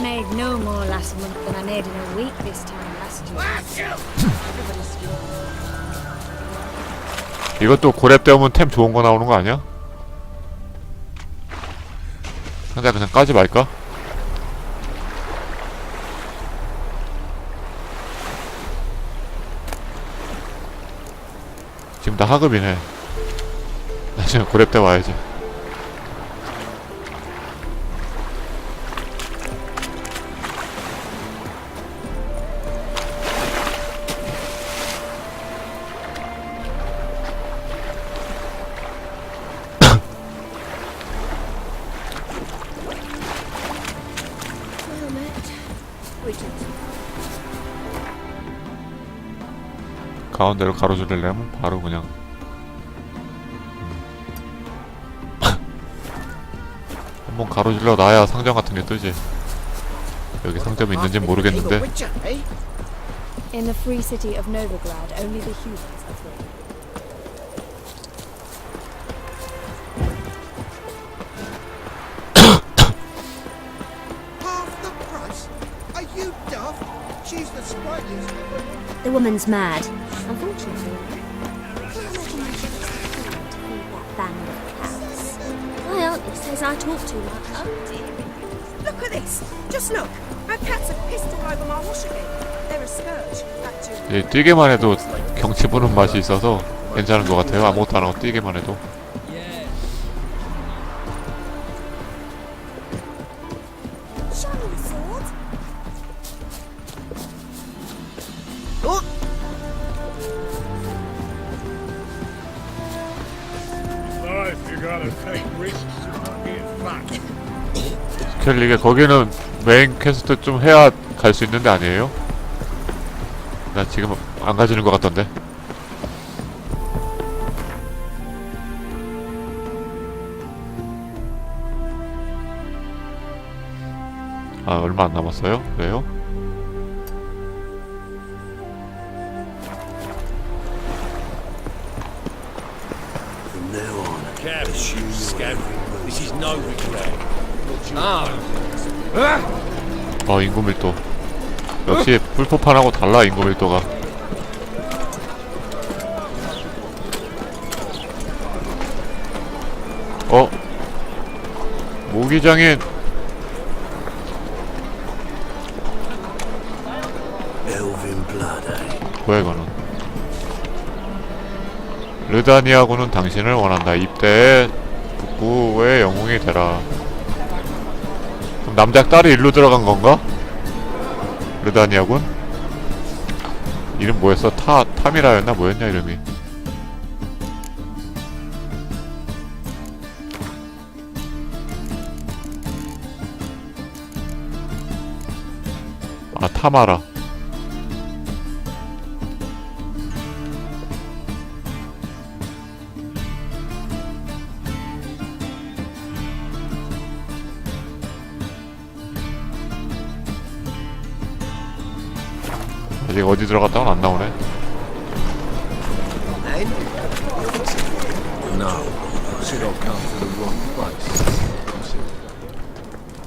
Made no more last month than I made in a week this time last year. Everybody's 이것도 고렙 때우면 템 좋은 거 나오는 거 아니야? 상자 그냥 까지 말까? 지금 다 하급이네 나중에 고렙 때 와야지 가운데로 가로줄이려면 바로 그냥 한번 가로질러 놔야 상점 같은 게 뜨지 여기 상점이 있는지 모르겠는데 Witcher, eh? In the free city of Novigrad, only the humans are free. Half the price? Are you daft? She's the sprightliest. The woman's mad. Unfortunately, I imagine I should have something to feed that band of cats. My auntie says I talk too much. Oh dear. Look at this! Just look! Our cats have pissed all over my wash again. They're a scourge. That too. 이 뛰기만 해도 경치 보는 맛이 있어서 괜찮은 것 같아요 아무것도 안 하고 뛰기만 해도 스켈리게 거기는 메인 퀘스트 좀 해야 갈 수 있는 데 아니에요? 나 지금 안 가지는 것 같던데 아 얼마 안 남았어요? 왜요? 어 인구 밀도. 역시 풀포판하고 달라 인구 밀도가. 어? 모기장인. Blood, eh? 뭐야 이거는? 르다니아군은 당신을 원한다. 입대에 북부의 영웅이 되라 남자 딸이 일로 들어간 건가? 르다니아군? 이름 뭐였어? 타, 타미라였나 뭐였냐 이름이 아 타마라 어디 들어갔다고는 안 나오네.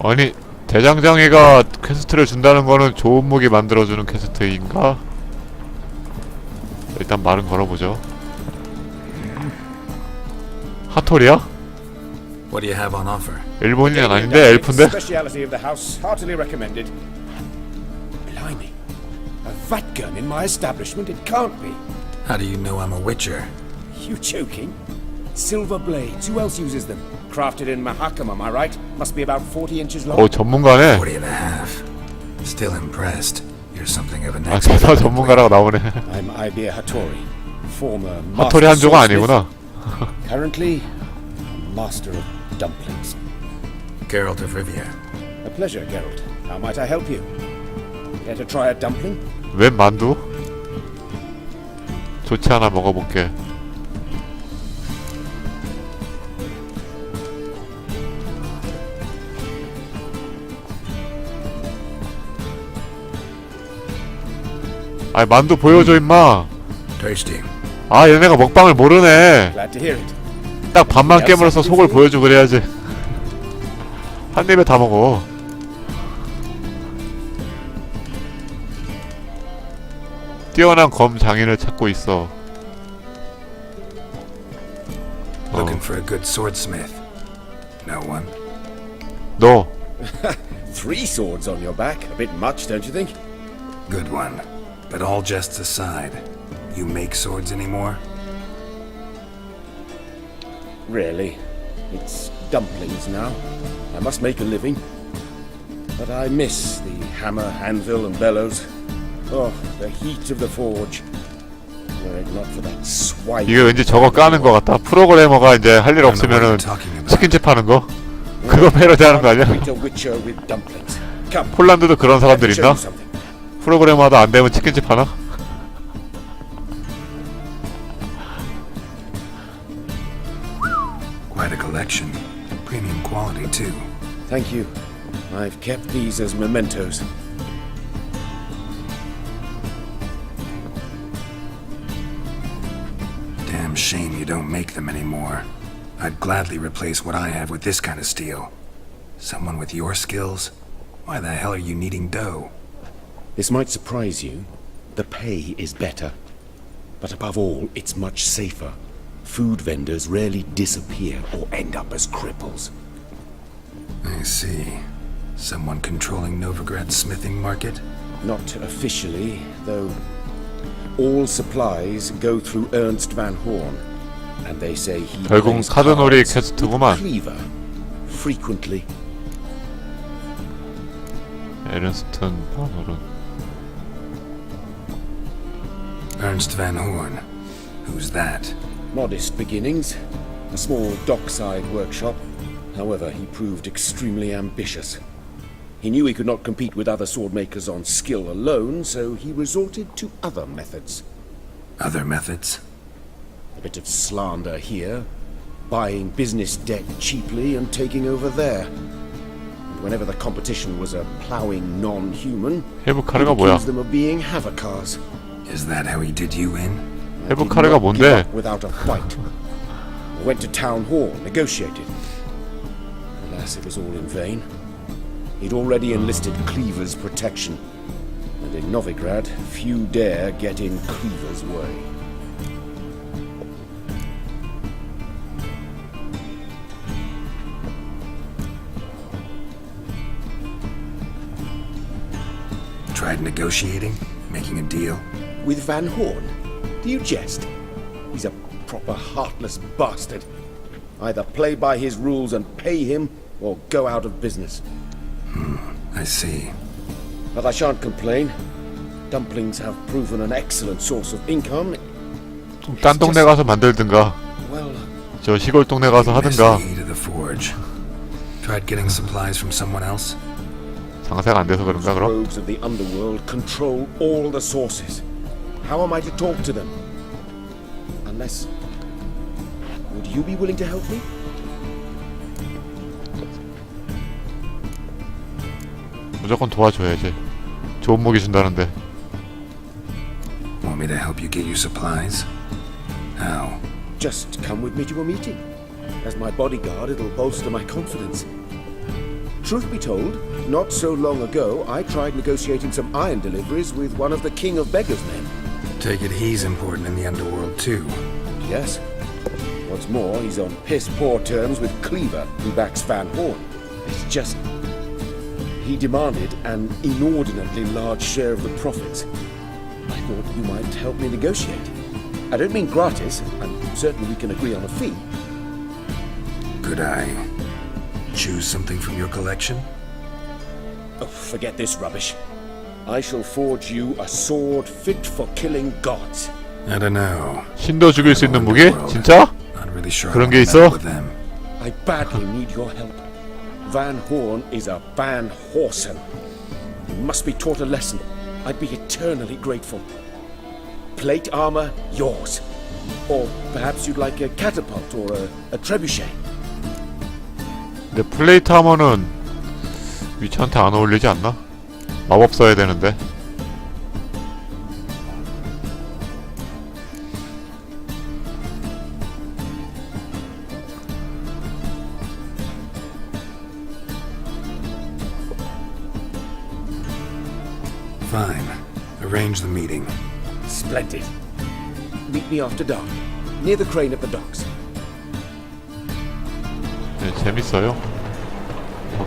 아니 대장장이가 퀘스트를 준다는 거는 좋은 무기 만들어주는 퀘스트인가? 일단 말은 걸어보죠 하토리야? What do you have on offer? 일본인은 아닌데 엘프인데? A vat gun in my establishment? It can't be. How do you know I'm a witcher? You joking? Silver blades. Who else uses them? Crafted in Mahakam, am I right? Must be about 40 inches long. 오 전문가네 40 and a half. Still impressed. You're something of an 아 expert. 대사 전문가라고 나오네 I'm Ibir Hattori, former 하토리 master 한조가 swordsmith. 아니구나 Currently, a master of dumplings. Geralt of Rivia. A pleasure, Geralt. How might I help you? Care to try a dumpling? 웬 만두? 좋지 않아 먹어볼게 아이 만두 보여줘 임마. 아 얘네가 먹방을 모르네. 딱 반만 깨물어서 속을 보여주고 그래야지 한 입에 다 먹어 뛰어난 검 장인을 찾고 있어. 어, Looking for a good swordsmith. No one. 너 Three swords on your back. A bit much, don't you think? Good one. But all jests aside, you make swords anymore? Really. It's dumplings now. I must make a living. But I miss the hammer, anvil, and bellows. Oh, the heat of the forge. Were it not for that swipe. 이게 왠지 저거 까는 거 같다. 프로그래머가 이제 할 일 없으면은. 치킨집 하는 거? 그거 패러디하는 거 아니야? Treat a witcher with dumplings. Come, 폴란드도 그런 사람들 있나? 프로그래머도 안 되면 치킨집 하나? Quite a collection. Premium quality, too. Thank you. I've kept these as mementos. Don't make them anymore. I'd gladly replace what I have with this kind of steel. Someone with your skills? Why the hell are you needing dough? This might surprise you. The pay is better. But above all, it's much safer. Food vendors rarely disappear or end up as cripples. I see. Someone controlling Novigrad's smithing market? Not officially, though. All supplies go through Ernst van Horn, 결국 plays 카드놀이 cards 퀘스트구만. with Cleaver frequently. 에른스튼 바노른. Ernst Van Horn. Who's that? Modest beginnings, a small dockside workshop. However, he proved extremely ambitious. He knew he could not compete with other sword makers on skill alone, so he resorted to other methods. Other methods? A bit of slander here, buying business debt cheaply and taking over there. And whenever the competition was a ploughing non-human, he 헤브카르가 뭐야? accused them of being Havocars. Is that how he did you in? I did 헤브카르가 not 뭔데? give up without a fight. I went to town hall, negotiated. Alas, it was all in vain. He'd already enlisted Cleaver's protection, and in Novigrad, few dare get in Cleaver's way. Tried negotiating? Making a deal? With Van Horn? Do you jest? He's a proper heartless bastard. Either play by his rules and pay him, or go out of business. I see. But I shan't complain. Dumplings have proven an excellent source of income. 좀 딴 동네 가서 만들든가. Well, 저 시골 동네 가서 Missed 하든가. the heat of the forge. Tried getting supplies from someone else? 장사가 안 돼서 그런가 그럼? rogues of the underworld control all the sources. How am I to talk to them? Unless. Would you be willing to help me? 무조건 도와줘야지. 좋은 무기 준다는데. Want me to help you get you supplies? How? Just come with me to a meeting. As my bodyguard, it'll bolster my confidence. Truth be told, not so long ago, I tried negotiating some iron deliveries with one of the King of Beggars men. Take it he's important in the underworld, too. Yes. What's more, he's on piss poor terms with Cleaver, who backs Van Horn. It's just. He demanded an inordinately large share of the profits. I thought you might help me negotiate. I don't mean gratis. I'm certain we can agree on a fee. Could I choose something from your collection? Oh, forget this rubbish. I shall forge you a sword fit for killing gods. I don't know. 신도 죽일 수 있는 무기? 진짜? Not really sure. 그런 I 게 wanna 있어? meddle with them. I badly need your help. Van Horn is a Van Horsen. He must be taught a lesson. I'd be eternally grateful. Plate armor, yours. Or perhaps you'd like a catapult or a, a trebuchet. 근데 플레이트 하머는 위치한테 안 어울리지 않나? 마법 써야 되는데. Fine. Arrange the meeting. Splendid. Meet me after dark, near the crane at the docks. 네, 재밌어요.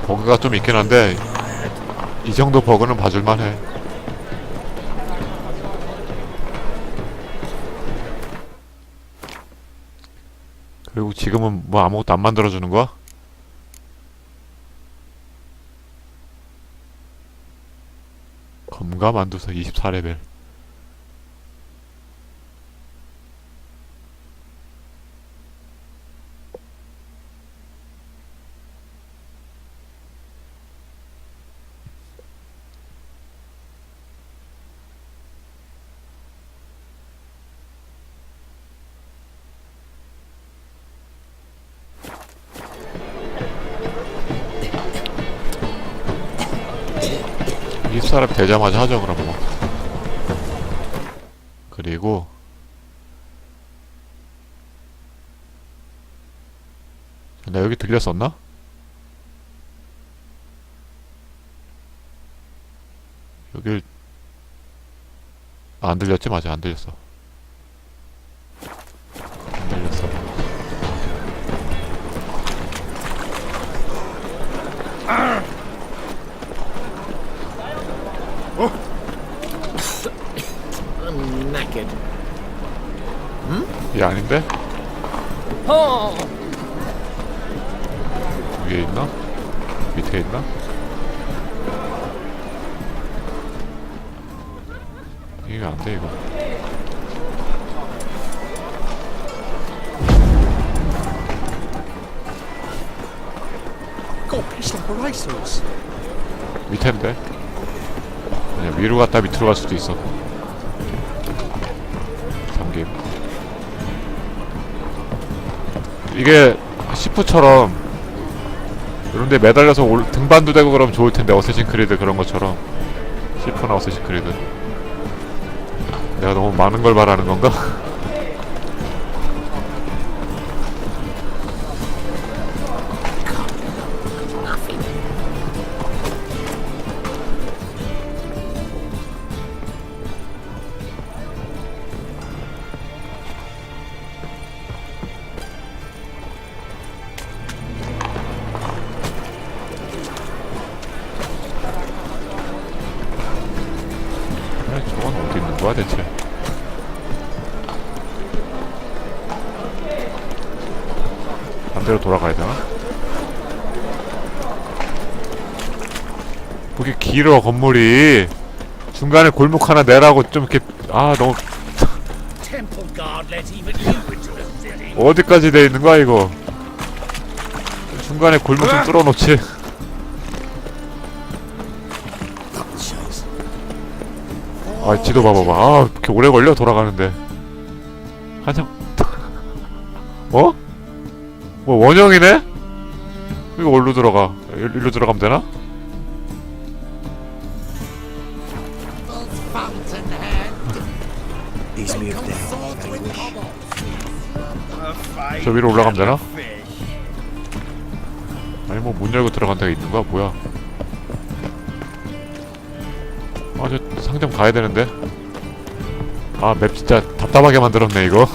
뭐, 버그가 좀 있긴 한데 이 정도 버그는 봐줄만 해. 그리고 지금은 뭐 아무것도 안 만들어주는 거야? 검가 만두서 24레벨. 되자마자 하죠 그럼 뭐. 그리고 나 여기 들렸었나? 여길 아, 안 들렸지? 맞아 안 들렸어 이 아닌데? 위에 있나? 밑에 있나? 이게 안 돼 이거. 밑에인데? 아니야 위로 갔다 밑으로 갈 수도 있어 이게 시프처럼 이런데 매달려서 올, 등반도 되고 그러면 좋을 텐데 어쌔신 크리드 그런 것처럼 시프나 어쌔신 크리드 내가 너무 많은 걸 바라는 건가? 길어 건물이 중간에 골목 하나 내라고 좀 이렇게 아 너무. 어디까지 돼 있는 거야 이거 중간에 골목 좀 뚫어놓지 아 지도 봐봐봐 아 이렇게 오래 걸려 돌아가는데 한참 어? 뭐 원형이네? 이거 어디로 들어가 일- 일로 들어가면 되나? 저 위로 올라가면 되나? 아니 뭐 문 열고 들어간 데가 있는 거야? 뭐야? 아 저 상점 가야 되는데. 아 맵 진짜 답답하게 만들었네 이거.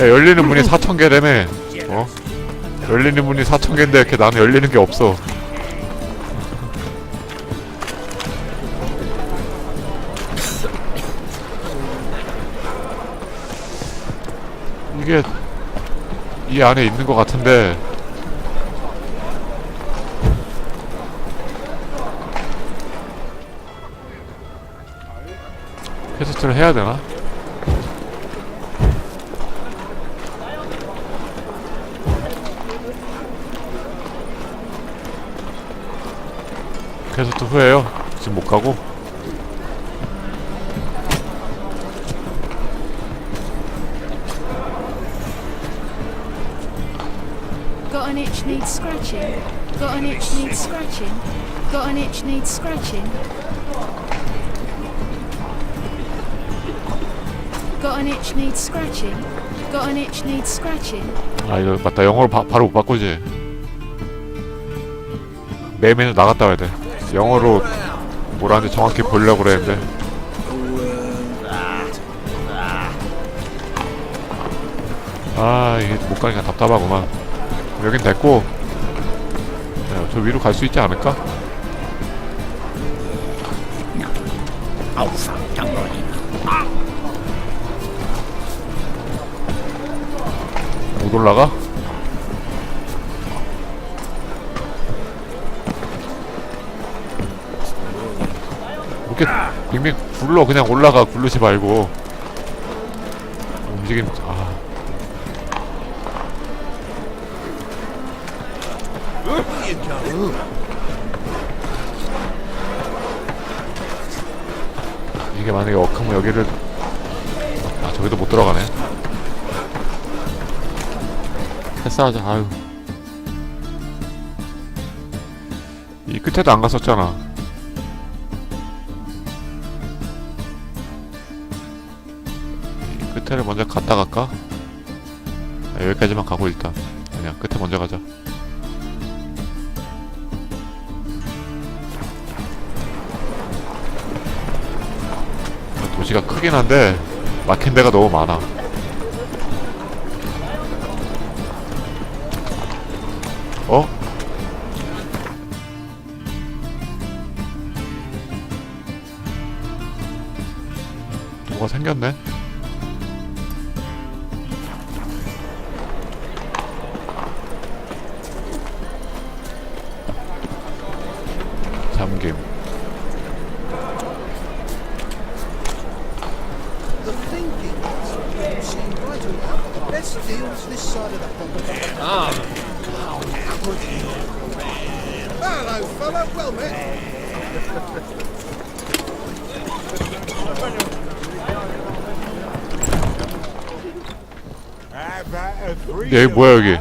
야 열리는 문이 4,000개라며 어? 열리는 문이 4,000개인데 이렇게 나는 열리는 게 없어 이게 이 안에 있는 것 같은데. 퀘스트를 해야 되나? 퀘스트 후에요. 지금 못 가고 scratching. Got an itch needs scratching. Got an itch needs scratching. Got an itch needs scratching. Got an itch needs scratching. 아 이거 맞다 영어로 바, 바로 못 바꾸지 메뉴 나갔다 와야 돼 영어로 뭐라는지 정확히 보려고 그랬는데 아 이게 못 가니까 답답하구만 여긴 됐고 야, 저 위로 갈 수 있지 않을까? 못 올라가? 이렇게 빙빙 굴러 그냥 올라가 굴르지 말고 움직임 아 이게 만약에 억하면 여기를 아 저기도 못 들어가네. 패스하자. 아유. 이 끝에도 안 갔었잖아. 이 끝에를 먼저 갔다 갈까? 아, 여기까지만 가고 일단. 그냥 끝에 먼저 가자 도시가 크긴 한데 막힌 데가 너무 많아 어? 뭐가 생겼네? 잠김 the best deals this side of the pond. Ah. Hello, fella. Well met. 여기 뭐야 여기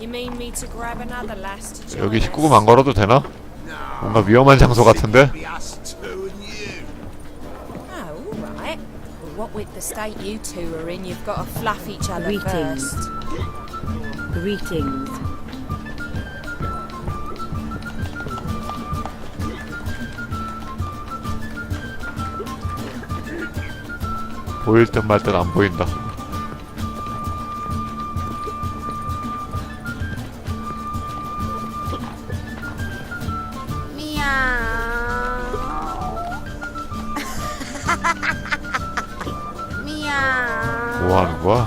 You mean me to grab another lass to join 여기 us? 19금 안 걸어도 되나? 뭔가 위험한 장소 같은데? the state you two are in, you've got to fluff each other Greetings. first. Greetings. 보일 듯 말 듯 안 보인다 była,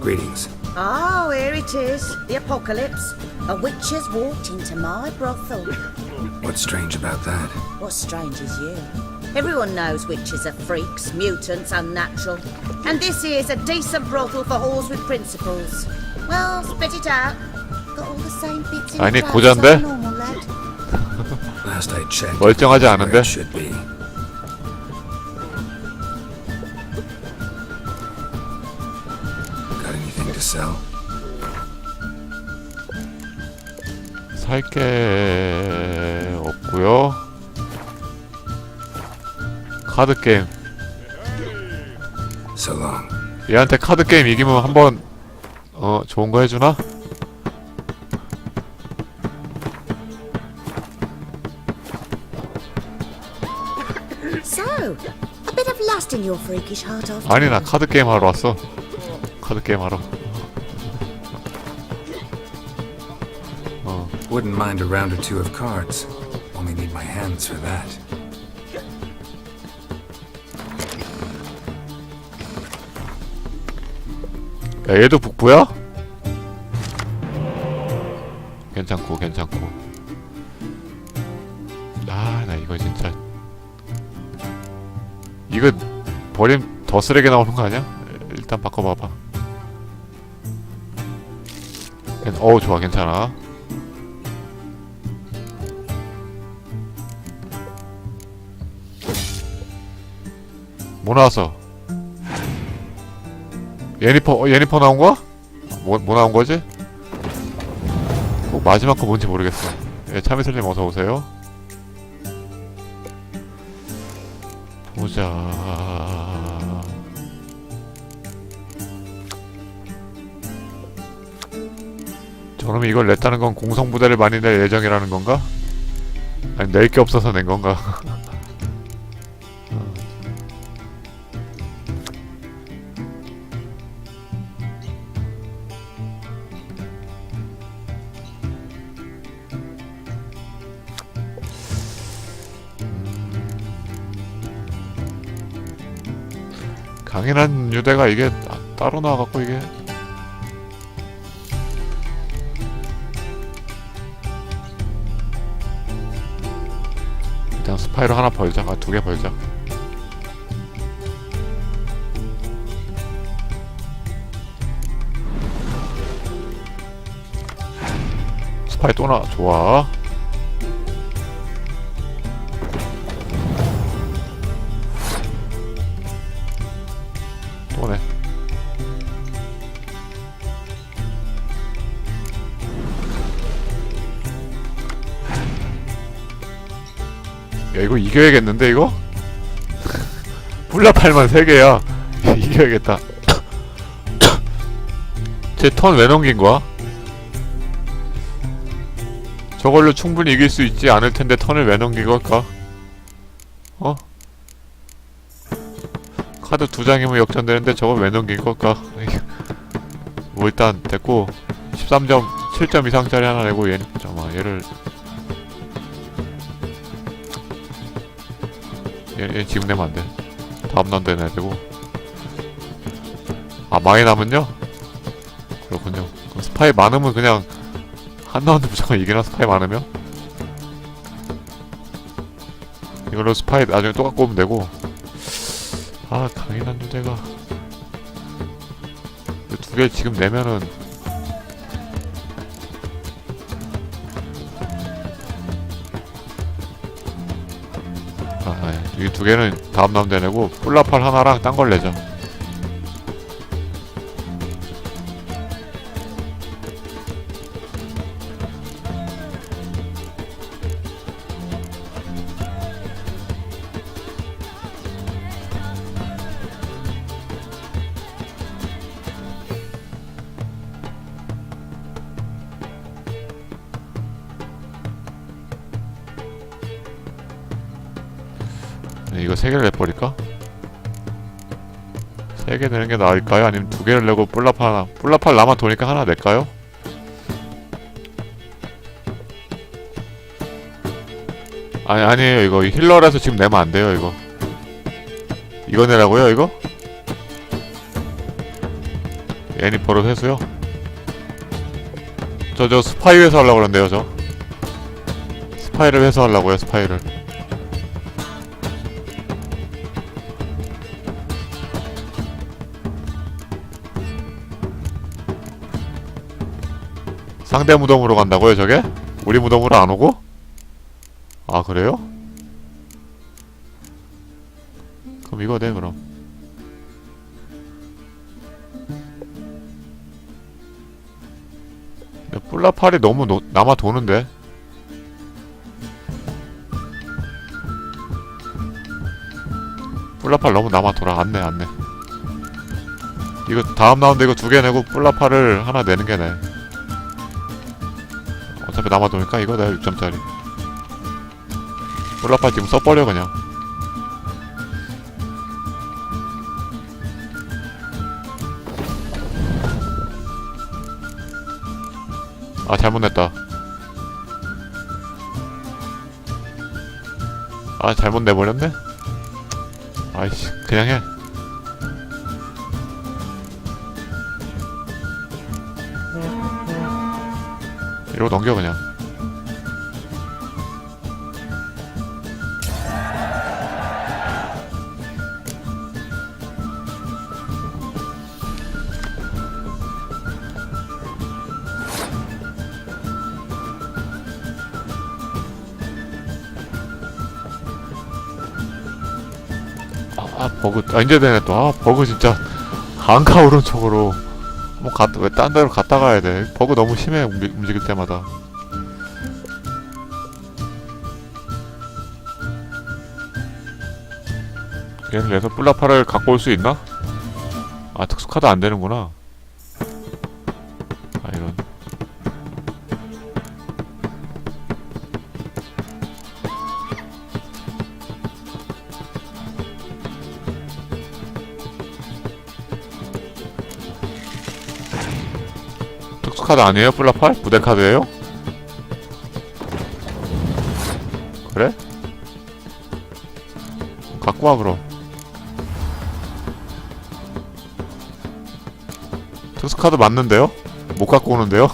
Greetings. Oh, here it is. The apocalypse. A witch has walked into my brothel. What's strange about that? What's strange is you. Everyone knows witches are freaks, mutants, unnatural. And this here's a decent brothel for whores with principles. Well, spit it out. Got all the same bits in I normal, lad. Last I checked, 멀쩡하지 않은데? it should be. Got anything to sell? 살게 없고요 카드 게임 So long. 얘한테 카드 게임 이기면 한번 어 좋은 거 해주나? 아니 나 카드 게임 하러 왔어 카드 게임 하러 어 Wouldn't mind a round or two of cards. Only need my hands for that. 야, 얘도 북부야? 더 쓰레기 나오는 거 아니야? 일단 바꿔봐봐. 괜- 어우, 좋아, 괜찮아. 뭐 나왔어? 예니퍼 어, 예니퍼 나온 거야? 뭐, 뭐 나온 거지? 꼭 마지막 거 뭔지 모르겠어. 예, 참이슬님 어서 오세요. 보자. 저놈이 이걸 냈다는 건 공성부대를 많이 낼 예정이라는 건가? 아니 낼 게 없어서 낸 건가? 강인한 유대가 이게 따- 따로 나와갖고 이게 일단 스파이로 하나 벌자. 아 두 개 벌자. 스파이 또 나. 좋아 야 이거 이겨야겠는데 이거? 뿔라팔만 3개야 이겨야겠다 제 턴 왜 넘긴 거야? 저걸로 충분히 이길 수 있지 않을 텐데 턴을 왜 넘긴 걸까? 어? 카드 두 장이면 역전되는데 저걸 왜 넘긴 걸까? 뭐 일단 됐고 13점 7점 이상짜리 하나 내고 얘 잠깐만 얘를 얘, 얘 지금 내면 안 돼. 다음 라운드에 내야 되고. 아 많이 남은요? 그렇군요. 그럼 스파이 많으면 그냥 한 라운드 무조건 이기나? 스파이 많으면? 이걸로 스파이 나중에 또 갖고 오면 되고. 아 강인한 주제가. 두 개 지금 내면은 이 두 개는 다음 라운드에 내고 뿔라팔 하나랑 딴 걸 내자 이거 세 개를 내버릴까? 세 개 내는 게 나을까요? 아니면 두 개를 내고 뿔라팔 하나 뿔라팔 남아 도니까 하나 낼까요? 아니 아니에요 이거 힐러라서 지금 내면 안 돼요 이거 이거 내라고요 이거? 애니 버릇 해수요? 저 저 스파이 회사 하려고 그러는데요 저 스파이를 회수하려고요 스파이를 상대 무덤으로 간다고요 저게? 우리 무덤으로 안 오고? 아 그래요? 그럼 이거 돼 그럼 근데 뿔라팔이 너무 노, 남아 도는데 뿔라팔 너무 남아 돌아 안내 안내 이거 다음 라운드 이거 두 개 내고 뿔라팔을 하나 내는 게 나아 어차피 남아도니까 이거 내가 6점짜리. 뿔라팔 지금 써버려 그냥. 아 잘못 냈다. 아 잘못 내버렸네? 아이씨 그냥 해 이러고 넘겨 그냥. 아, 아 버그. 아 이제 되네 또아 버그 진짜. 안가 오른쪽으로 뭐 왜 딴 데로 갔다 가야 돼? 버그 너무 심해 움직, 움직일 때마다. 얘를 내서 뿔라파를 갖고 올 수 있나? 아 특수카드 안 되는구나 특수카드 아니에요? 뿔라팔? 부대 카드예요? 그래? 갖고 와 그럼 특수 카드 맞는데요? 못 갖고 오는데요?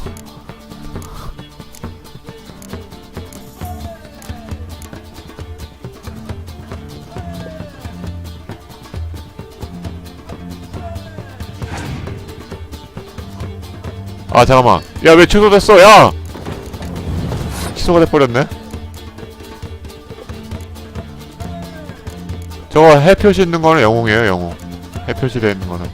아 잠깐만. 야 왜 취소됐어? 야! 취소가 돼버렸네. 저거 해 표시 있는 거는 영웅이에요 영웅. 해 표시되어 있는 거는.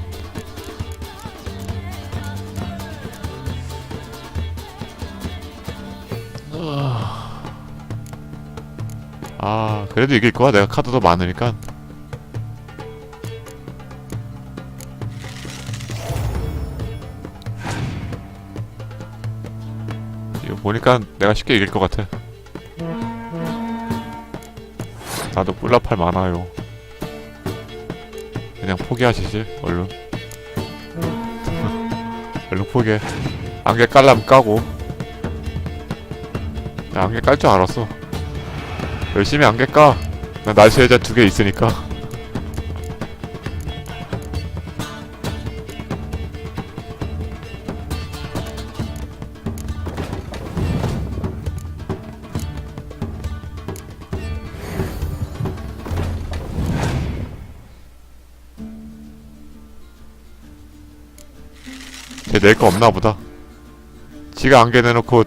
아 그래도 이길 거야. 내가 카드도 많으니까 보니까 내가 쉽게 이길 것 같아. 나도 뿔라팔 많아요. 그냥 포기하시지 얼른. 얼른 포기해. 안개 깔라면 까고. 나 안개 깔 줄 알았어. 열심히 안개 까. 나 날씨 해자 두 개 있으니까. 낼 거 없나 보다. 지가 안개 내놓고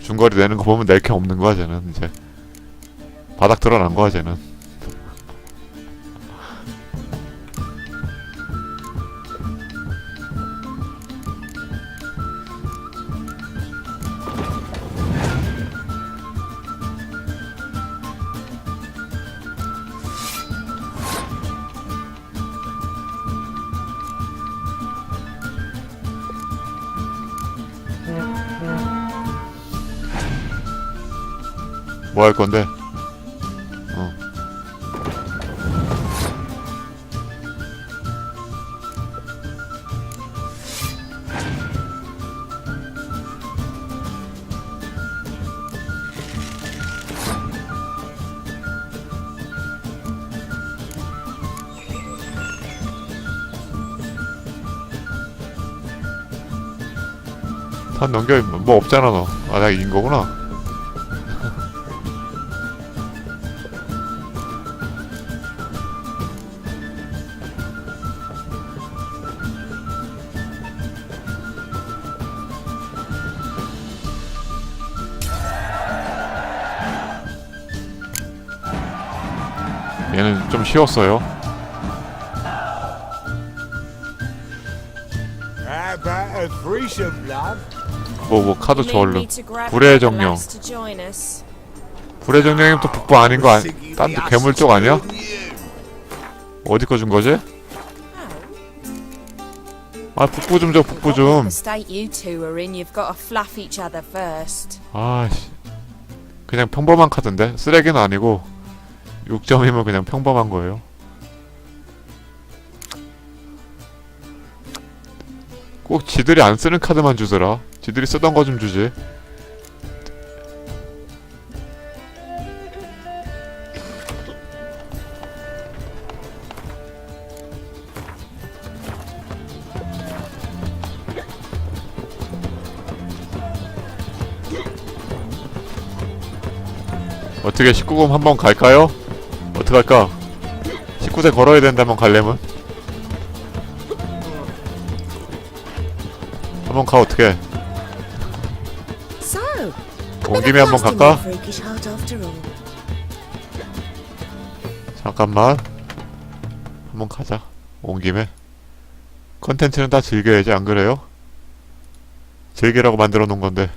중거리 내는 거 보면 낼 게 없는 거야 쟤는 이제. 바닥 드러난 거야 쟤는 뭐할 건데? 어. 판 넘겨 뭐 없잖아 너. 아 내가 이긴 거구나. Love? 뭐뭐 카드 줘 Need 얼른. 불의 정령. 불의 정령이면 또 북부 아닌 거 아니? 딴데 괴물 쪽 아니야? 어디 거 준 거지? 아 북부 좀 줘 북부 좀. first. 아씨. 그냥 평범한 카드인데 쓰레기는 아니고 6점이면 그냥 평범한 거예요. 꼭 지들이 안 쓰는 카드만 주더라. 지들이 쓰던 거 좀 주지. 어떻게 19금 한번 갈까요? 어떡할까? 19세 걸어야 된다면 갈래면? 한번 가 어떻게? 온 김에 한번 갈까? 잠깐만 한번 가자 온 김에 컨텐츠는 다 즐겨야지 안 그래요? 즐기라고 만들어 놓은 건데